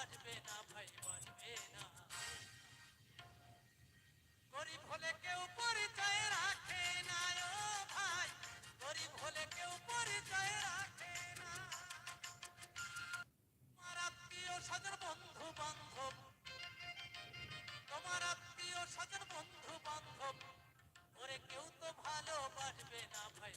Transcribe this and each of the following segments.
বাঁচবে না ভাই, বাঁচবে না। গরিব হলে কেউ পরিচয় রাখে না ও ভাই। গরিব হলে কেউ পরিচয় রাখে না। তোমার আত্মীয় স্বজন বন্ধু বান্ধব, তোমার আত্মীয় স্বজন বন্ধু বান্ধব, ওরে কেউ তো ভালোবাসবে না ভাই।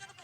not gonna.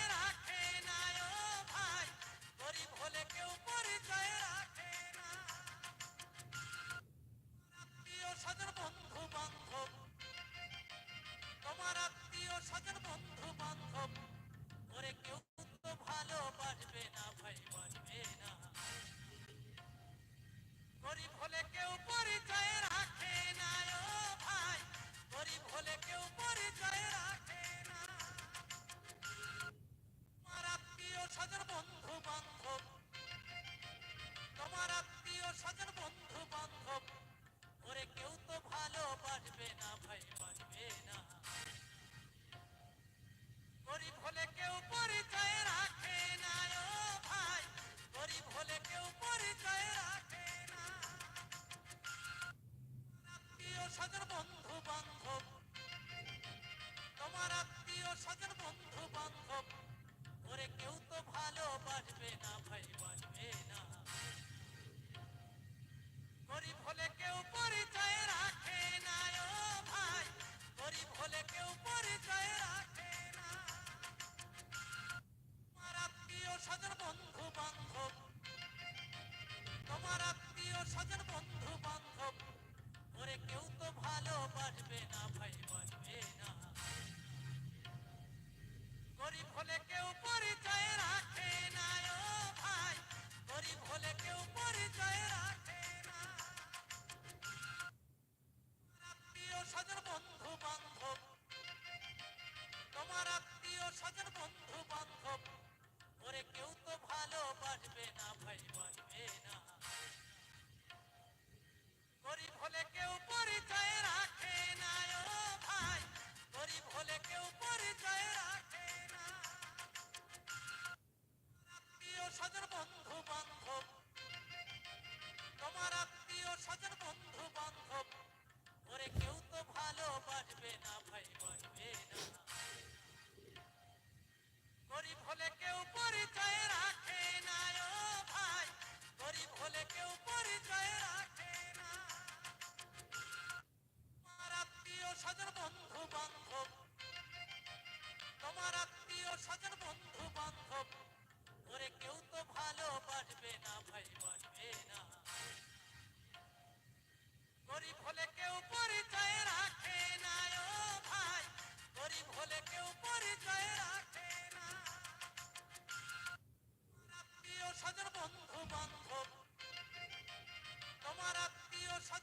বান্ধব ওরে কেউ গরিব হলে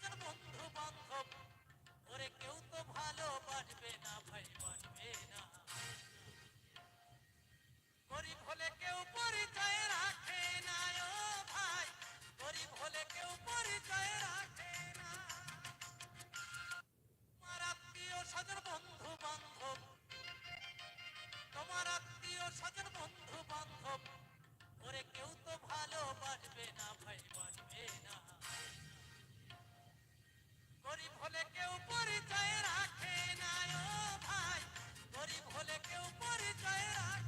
হাজার বন্ধু বান্ধব, ওরে কেউ তো ভালোবাসবে না, ভাই বাসবে না। গরিব হলে কেউ পরিচয় রাখে না, ও ভাই। গরিব হলে কেউ পরিচয় রাখে না। তোমার আত্মীয় স্বজন বন্ধু বান্ধব, তোমার আত্মীয় স্বজন বন্ধু বান্ধব, ওরে কেউ তো ভালোবাসবে না পরিচয় রাখে না ও ভাই গরিব হলে কেউ পরিচয় রাখে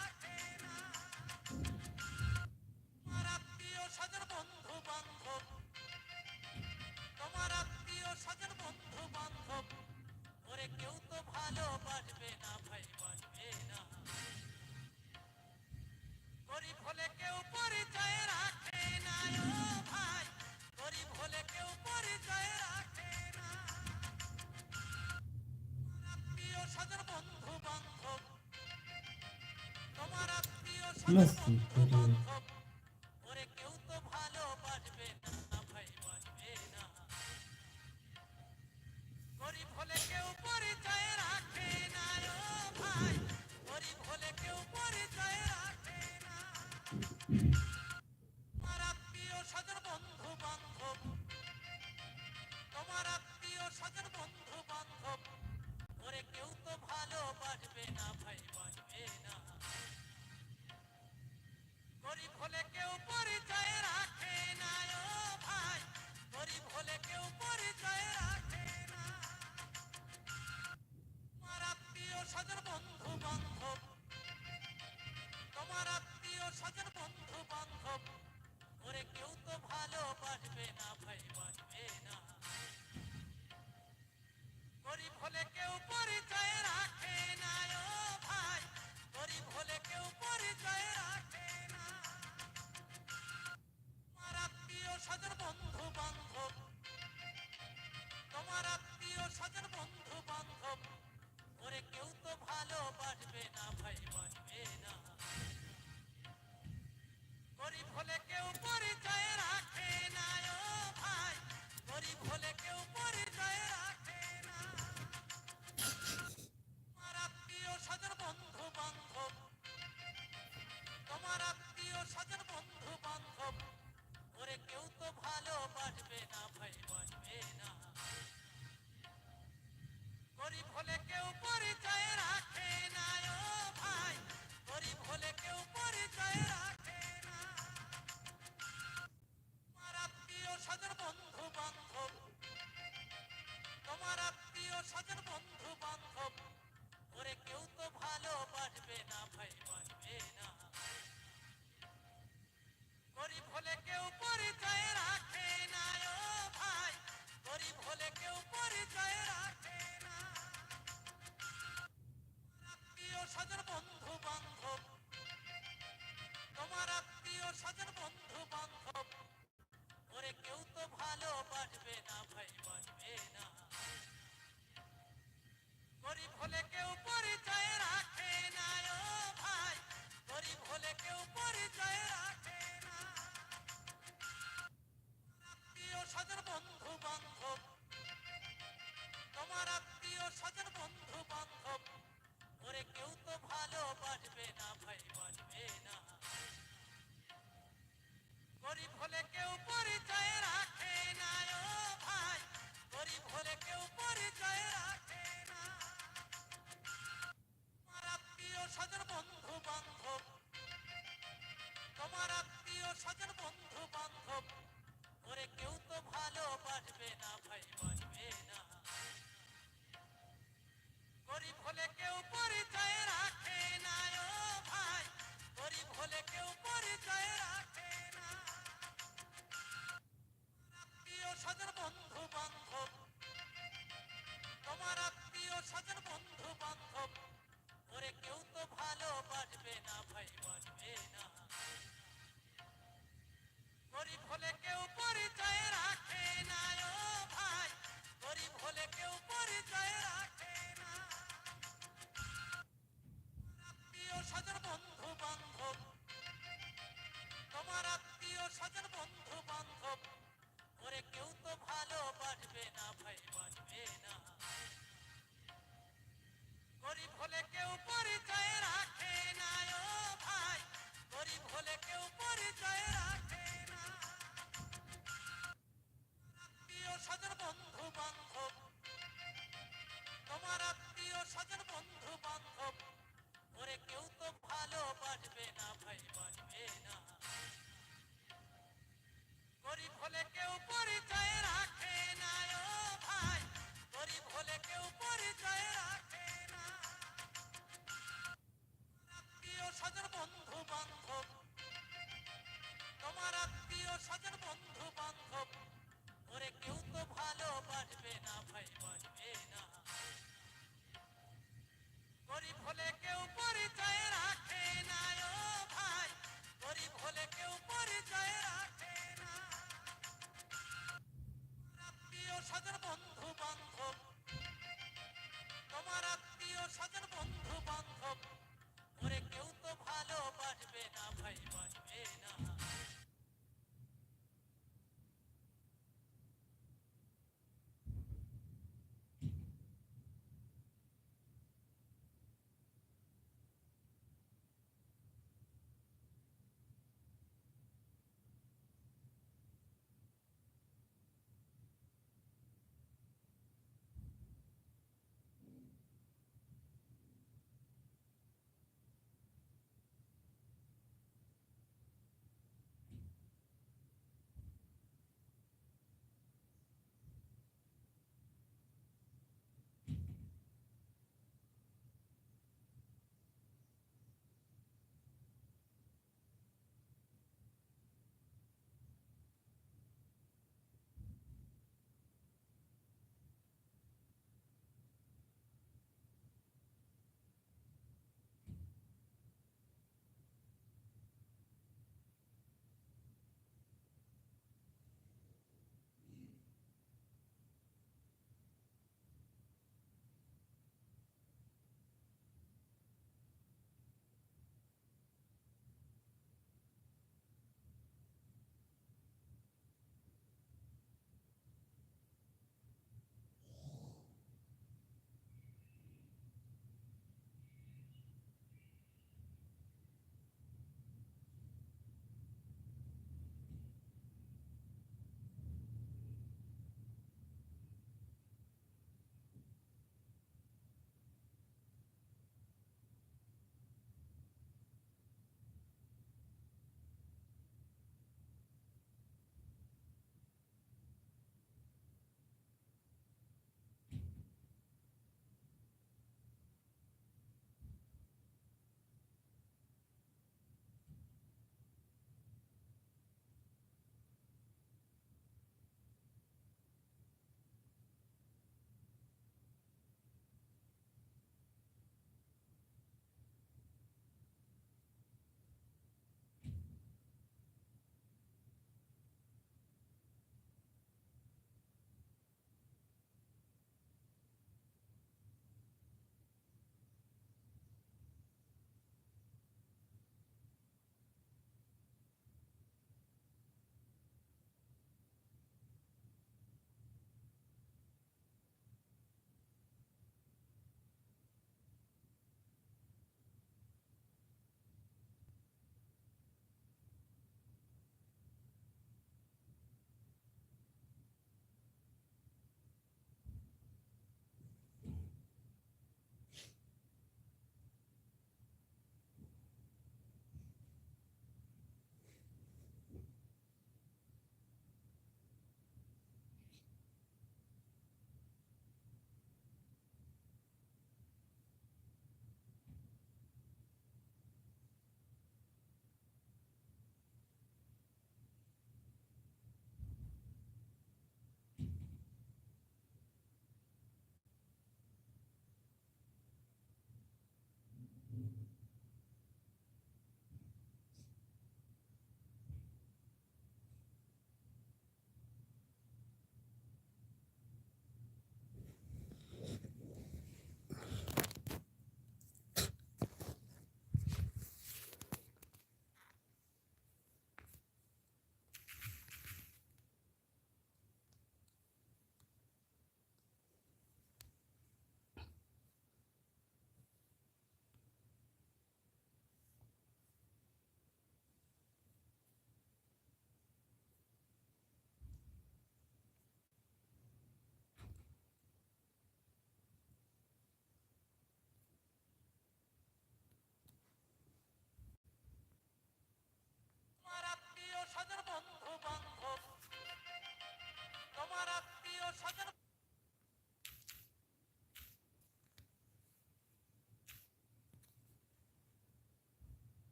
করে কেউ তো ভালোবাসবে না ভাই বাসবে না। গরিব হলে কেউ পরিচয় রাখে না ও ভাই। গরিব হলে কেউ পরিচয় রাখে না। আত্মীয় সদর বন্ধু বান্ধব তোমার আত্মীয় সদর বন্ধু বান্ধব